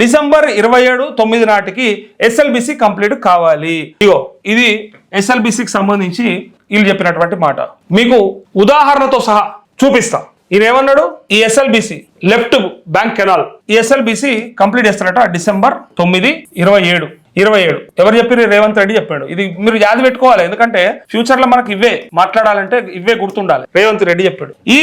December ఇరవై ఏడు తొమ్మిది నాటికి ఎస్ఎల్బిసి కంప్లీట్ కావాలి. ఇగో ఇది ఎస్ఎల్బిసికి సంబంధించి వీళ్ళు చెప్పినటువంటి మాట. మీకు ఉదాహరణతో సహా చూపిస్తా. ఈయనేమన్నాడు? ఈ ఎస్ఎల్బిసి లెఫ్ట్ బ్యాంక్ కెనాల్. ఈ ఎస్ఎల్బిసి కంప్లీట్ చేస్తారట డిసెంబర్ తొమ్మిది ఇరవై ఏడు. ఇరవై ఏడు. ఎవరు చెప్పారు రేవంత్ రెడ్డి చెప్పాడు. ఇది మీరు యాది పెట్టుకోవాలి. ఎందుకంటే ఫ్యూచర్లో మనకి ఇవే మాట్లాడాలంటే ఇవే గుర్తుండాలి. రేవంత్ రెడ్డి చెప్పాడు. ఈ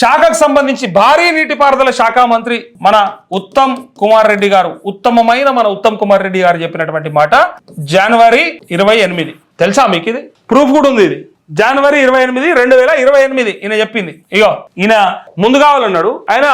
శాఖకు సంబంధించి భారీ నీటిపారుదల శాఖ మంత్రి మన ఉత్తమ్ కుమార్ రెడ్డి గారు ఉత్తమమైన మన ఉత్తమ్ కుమార్ రెడ్డి గారు చెప్పినటువంటి మాట జనవరి ఇరవై ఎనిమిది. తెలుసా మీకు ఇది? ప్రూఫ్ కూడా ఉంది ఇది. జనవరి ఇరవై ఎనిమిది రెండు వేల ఇరవై ఎనిమిది ఈయన చెప్పింది. ఇగో ఈయన ముందు కావాలన్నాడు. ఆయన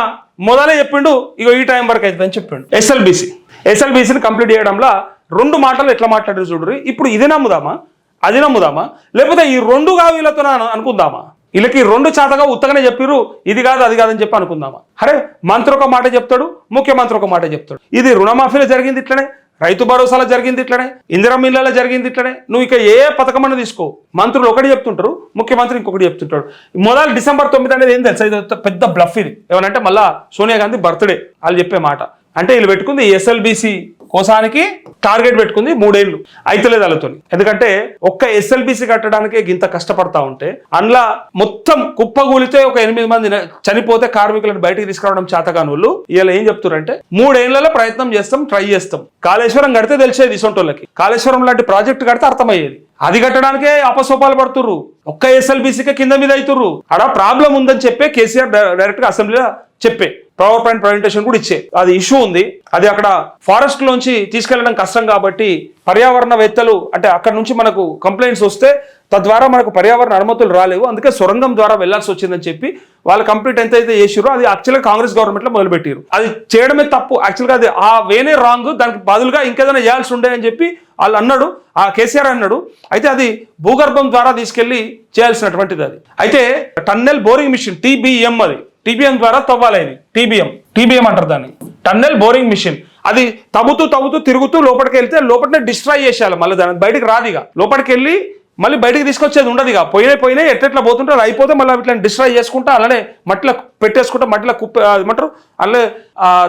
మొదలే చెప్పిండు. ఇగో ఈ టైం వరకు అవుతుందని చెప్పిండు. ఎస్ఎల్బిసి. ఎస్ఎల్బిసిని కంప్లీట్ చేయడంలో రెండు మాటలు ఎట్లా మాట్లాడారు చూడరు ఇప్పుడు ఇది నమ్ముదామా? అది నమ్ముదామా? లేకపోతే ఈ రెండు వీళ్ళతో అనుకుందామా? వీళ్ళకి రెండు చేతగా ఉత్తగానే చెప్పిర్రు ఇది కాదు అది కాదని చెప్పి అనుకుందామా? అరే మంత్రి ఒక మాట చెప్తాడు ముఖ్యమంత్రి ఒక మాట చెప్తాడు. ఇది రుణమాఫీలో జరిగింది ఇట్లనే రైతు భరోసాలో జరిగింది ఇట్లనే ఇందిరా మిల్లలో జరిగింది ఇట్లనే నువ్వు ఇక ఏ పథకమన్నా తీసుకో. మంత్రులు ఒకటి చెప్తుంటారు ముఖ్యమంత్రి ఇంకొకటి చెప్తుంటాడు. మొదలు డిసెంబర్ తొమ్మిది అనేది ఏం తెలుసు? ఇది పెద్ద బ్లఫ్ ఇది. ఏమనంటే మళ్ళా సోనియా గాంధీ బర్త్డే వాళ్ళు చెప్పే మాట. అంటే వీళ్ళు పెట్టుకుంది ఎస్ఎల్బిసి కోసానికి టార్గెట్ పెట్టుకుంది మూడేళ్ళు అయితలేదు వాళ్ళతో ఎందుకంటే ఒక్క ఎస్ఎల్బిసి కట్టడానికి ఇంత కష్టపడతా ఉంటే అందులో మొత్తం కుప్పగూలితే ఒక ఎనిమిది మంది చనిపోతే కార్మికులను బయటికి తీసుకురావడం చేతకాని వాళ్ళు ఇలా ఏం చెప్తారంటే మూడేళ్ళలో ప్రయత్నం చేస్తాం ట్రై చేస్తాం. కాళేశ్వరం కడితే తెలిసేది ఇసొంటోళ్ళకి. కాళేశ్వరం లాంటి ప్రాజెక్టు కడితే అర్థమయ్యేది. అది కట్టడానికే అపసోపాలు పడుతుర్రు. ఒక్క ఎస్ఎల్బిసికే కింద మీద అవుతుర్రు అక్కడ ప్రాబ్లం ఉందని చెప్పే కేసీఆర్ డైరెక్ట్గా అసెంబ్లీలో చెప్పే. పవర్ పాయింట్ ప్రజెంటేషన్ కూడా ఇచ్చే. అది ఇష్యూ ఉంది. అది అక్కడ ఫారెస్ట్ లోంచి తీసుకెళ్ళడం కష్టం కాబట్టి పర్యావరణవేత్తలు అంటే అక్కడ నుంచి మనకు కంప్లైంట్స్ వస్తే తద్వారా మనకు పర్యావరణ అనుమతులు రాలేవు. అందుకే సొరంగం ద్వారా వెళ్ళాల్సి వచ్చిందని చెప్పి వాళ్ళు కంప్లీట్ ఎంత అయితే చేసిరో అది యాక్చువల్గా కాంగ్రెస్ గవర్నమెంట్లో మొదలుపెట్టారు అది చేయడమే తప్పు. యాక్చువల్గా అది ఆ వేనే రాంగ్ దానికి బదులుగా ఇంకేదైనా చేయాల్సి ఉండే అని చెప్పి వాళ్ళు అన్నాడు ఆ కేసీఆర్ అన్నాడు అయితే అది భూగర్భం ద్వారా తీసుకెళ్ళి చేయాల్సినటువంటిది అది. అయితే టన్నెల్ బోరింగ్ మిషన్ టీబీఎం అది. టీబీఎం ద్వారా తవ్వాలి అది. టీబీఎం టీబీఎం అంటారు దాన్ని. Tunnel boring machine. అది తవ్వుతూ తవ్వుతూ తిరుగుతూ లోపలికి వెళ్తే లోపలనే డిస్ట్రాయ్ చేసేయాలి మళ్ళీ దాని బయటకు రాదిగా లోపలికి వెళ్ళి మళ్ళీ బయటకు తీసుకొచ్చేది ఉండదు ఇక. పోయినాయి పోయినాయి ఎట్లెట్లా పోతుంటారు? అయిపోతే మళ్ళీ ఇట్లా డిస్ట్రాయ్ చేసుకుంటా అలానే మట్టిలో పెట్టేసుకుంటా మట్టిలో కుప్ప అది ఏమంటారు? అల్లే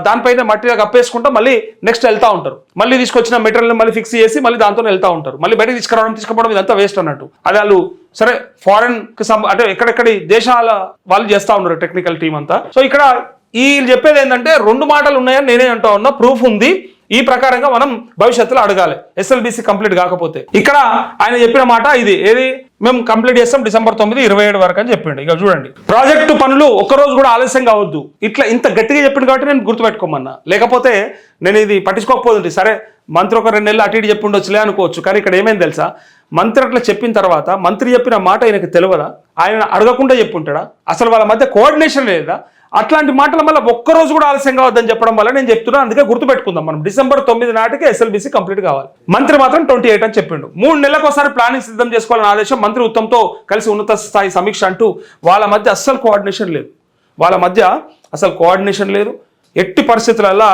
దానిపైన మట్టిలో కప్పేసుకుంటా మళ్ళీ నెక్స్ట్ వెళ్తూ ఉంటారు. మళ్ళీ తీసుకొచ్చిన మెటీరియల్ మళ్ళీ ఫిక్స్ చేసి మళ్ళీ దాంతో వెళ్తా ఉంటారు. మళ్ళీ బయటకు తీసుకురావడం తీసుకుపోవడం ఇదంతా వేస్ట్ అన్నట్టు. అది వాళ్ళు సరే ఫారెన్కి సంబ అంటే ఎక్కడెక్కడి దేశాల వాళ్ళు చేస్తూ ఉన్నారు టెక్నికల్ టీం అంతా. సో ఇక్కడ వీళ్ళు చెప్పేది ఏంటంటే రెండు మాటలు ఉన్నాయని నేనే అంటా ఉన్నా ప్రూఫ్ ఉంది. ఈ ప్రకారంగా మనం భవిష్యత్తులో అడగాలి. ఎస్ఎల్బిసి కంప్లీట్ కాకపోతే. ఇక్కడ ఆయన చెప్పిన మాట ఇది. ఏది? మేము కంప్లీట్ చేస్తాం డిసెంబర్ తొమ్మిది ఇరవై ఏడు వరకు అని చెప్పిండు. ఇక చూడండి. ప్రాజెక్టు పనులు ఒక్కరోజు కూడా ఆలస్యం కావద్దు. ఇట్లా ఇంత గట్టిగా చెప్పిండు కాబట్టి నేను గుర్తుపెట్టుకోమన్నా. లేకపోతే నేను ఇది పట్టించుకోకపోతుంది సరే మంత్రి ఒక రెండు నెలలు అటు ఇటు చెప్పిండొచ్చులే అనుకోవచ్చు. కానీ ఇక్కడ ఏమైంది తెలుసా? మంత్రి అట్లా చెప్పిన తర్వాత మంత్రి చెప్పిన మాట ఆయనకు తెలియదా ఆయన అడగకుండా చెప్పుంటాడా? అసలు వాళ్ళ మధ్య కోఆర్డినేషన్ లేదా? అట్లాంటి మాటల వల్ల ఒక్కరోజు కూడా ఆలస్యం కావద్దని చెప్పడం వల్ల నేను చెప్తున్నా. అందుకే గుర్తుపెట్టుకుందాం మనం. డిసెంబర్ తొమ్మిది నాటికి ఎస్ఎల్బిసి కంప్లీట్ కావాలి. మంత్రి మాత్రం ట్వంటీ ఎయిట్ అని చెప్పిండు. మూడు నెలలకు ఒకసారి ప్లానింగ్ సిద్ధం చేసుకోవాలని ఆదేశం మంత్రి ఉత్తమ్తో కలిసి ఉన్నత స్థాయి సమీక్ష అంటూ వాళ్ళ మధ్య అస్సలు కోఆర్డినేషన్ లేదు. వాళ్ళ మధ్య అసలు కోఆర్డినేషన్ లేదు. ఎట్టి పరిస్థితులలో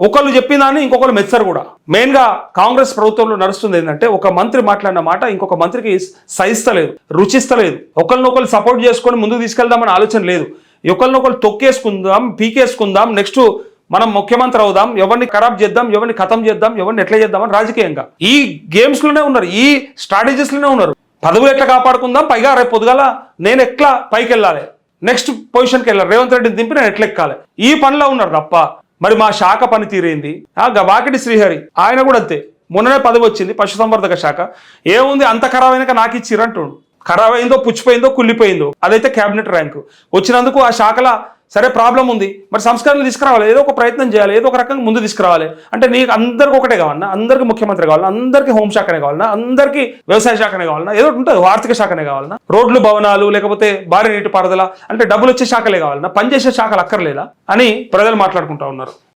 ఒకళ్ళు చెప్పిన దాన్ని ఇంకొకరు మెచ్చరు కూడా. మెయిన్గా కాంగ్రెస్ ప్రభుత్వంలో నడుస్తుంది ఏంటంటే ఒక మంత్రి మాట్లాడిన మాట ఇంకొక మంత్రికి సహిస్తలేదు రుచిస్తలేదు. ఒకరినొకరు సపోర్ట్ చేసుకొని ముందుకు తీసుకెళ్దామని ఆలోచన లేదు. ఒకరినొకరు తొక్కేసుకుందాం పీకేసుకుందాం నెక్స్ట్ మనం ముఖ్యమంత్రి అవుదాం ఎవరిని ఖరాబ్ చేద్దాం ఎవరిని ఖతం చేద్దాం ఎవరిని ఎట్లా చేద్దామని రాజకీయంగా. ఈ గేమ్స్లోనే ఉన్నారు ఈ స్ట్రాటజీస్లోనే ఉన్నారు. పదవులు ఎట్లా కాపాడుకుందాం పైగా రేపు పొద్దుగాల నేను ఎట్లా పైకి వెళ్ళాలి నెక్స్ట్ పొజిషన్కి వెళ్ళాలి రేవంత్ రెడ్డిని దింపి నేను ఎట్లా ఎక్కాలి ఈ పనిలో ఉన్నారు తప్ప మరి మా శాఖ పని తీరేంది? ఆ గ- వాకిటి శ్రీహరి ఆయన కూడా అంతే. మొన్ననే పదవి వచ్చింది పశుసంవర్ధక శాఖ. ఏముంది అంత ఖరాబ్ అయినాక నాకు ఇచ్చిర్రు ఖరాబ్ అయిందో పుచ్చిపోయిందో కుళ్ళిపోయిందో అదైతే క్యాబినెట్ ర్యాంకు. వచ్చినందుకు ఆ శాఖల సరే ప్రాబ్లం ఉంది మరి సంస్కరణలు తీసుకురావాలి ఏదో ఒక ప్రయత్నం చేయాలి ఏదో ఒక రకంగా ముందు తీసుకురావాలి. అంటే నీకు అందరికి ఒకటే కావాలన్నా అందరికి ముఖ్యమంత్రి కావాలన్నా అందరికి హోంశాఖనే కావాలన్నా అందరికి వ్యవసాయ శాఖనే కావాలన్నా ఏదో ఉంటుంది ఆర్థిక శాఖనే కావాలన్నా రోడ్లు భవనాలు లేకపోతే భారీ నీటి పారుదల అంటే డబ్బులు వచ్చే శాఖలే కావాలన్నా పనిచేసే శాఖలు అక్కర్లేదా? అని ప్రజలు మాట్లాడుకుంటా ఉన్నారు.